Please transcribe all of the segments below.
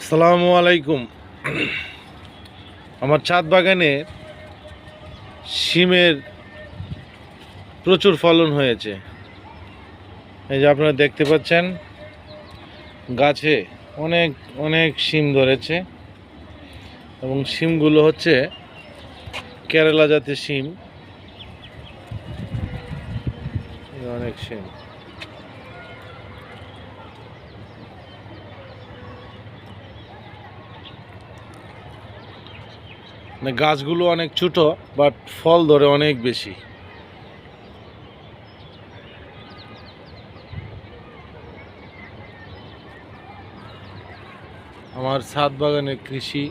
আসসালামু আলাইকুম। আমার ছাদ বাগানে শিমের প্রচুর ফলন হয়েছে। এই যে আপনারা দেখতে পাচ্ছেন, গাছে অনেক অনেক শিম ধরেছে এবং শিমগুলো হচ্ছে কেরালা জাতের শিম। অনেক শিম। গাছগুলো অনেক ছোট বাট ফল ধরে অনেক বেশি। আমার ছাদ বাগানের কৃষি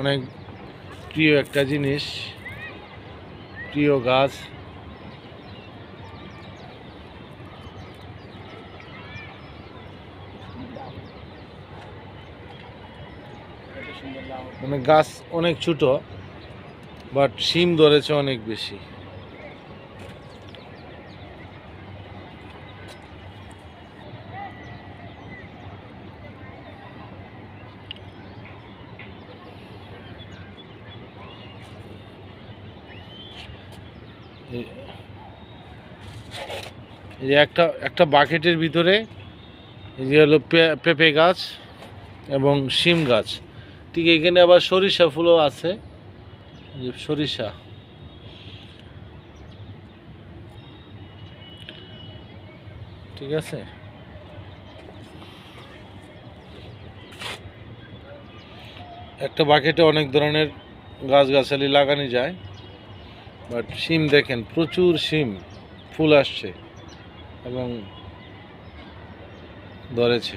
অনেক প্রিয় একটা জিনিস, প্রিয় গাছ। মানে গাছ অনেক ছোট বাট শিম ধরেছে অনেক বেশি। এই- যে একটা একটা বাকেটের ভিতরে এই যে হলো পেঁপে গাছ এবং শিম গাছ। ঠিক এখানে আবার সরিষা ফুলও আছে। সরিষা। ঠিক আছে? একটা বাকেটে অনেক ধরনের গাছগাছালি লাগানো যায়, বাট শিম দেখেন, প্রচুর শিম, ফুল আসছে এবং ধরেছে।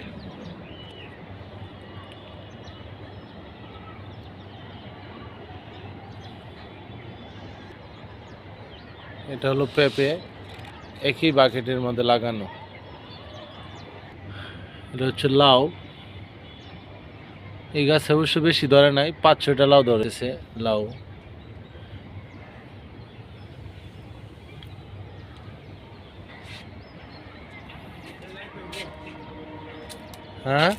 এটা হলো পেঁপে, একই বাকেটের মধ্যে লাগানো। এটা হচ্ছে লাউ। এই গাছে অবশ্য বেশি ধরে নাই, পাঁচ ছয়টা লাউ ধরেছে, লাউ। হ্যাঁ?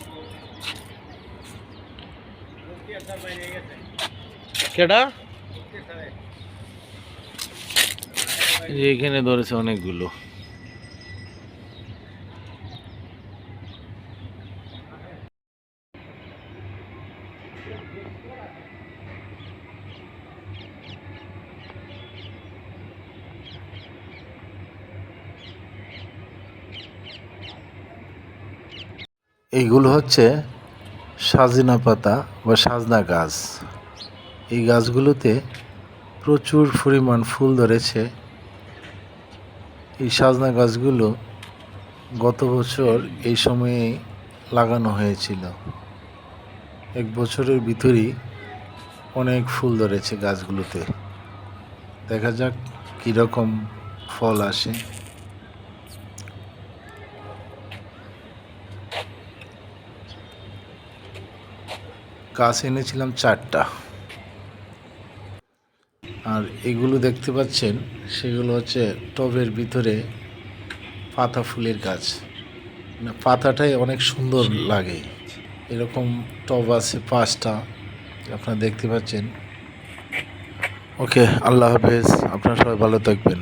কেডা এই যে এখানে ধরেছে অনেকগুলো। এইগুলো হচ্ছে সাজনা পাতা বা সাজনা গাছ। এই গাছগুলোতে প্রচুর পরিমাণ ফুল ধরেছে। এই সাজনা গাছগুলো গত বছর এই সময়ে লাগানো হয়েছিল। এক বছরের ভিতরেই অনেক ফুল ধরেছে গাছগুলোতে। দেখা যাক কীরকম ফল আসে। গাছ এনেছিলাম চারটা। আর এগুলো দেখতে পাচ্ছেন সেগুলো হচ্ছে টবের ভিতরে পাতা ফুলের গাছ। মানে পাতাটাই অনেক সুন্দর লাগে। এরকম টব আছে পাঁচটা আপনারা দেখতে পাচ্ছেন। ওকে আল্লাহ হাফেজ। আপনারা সবাই ভালো থাকবেন।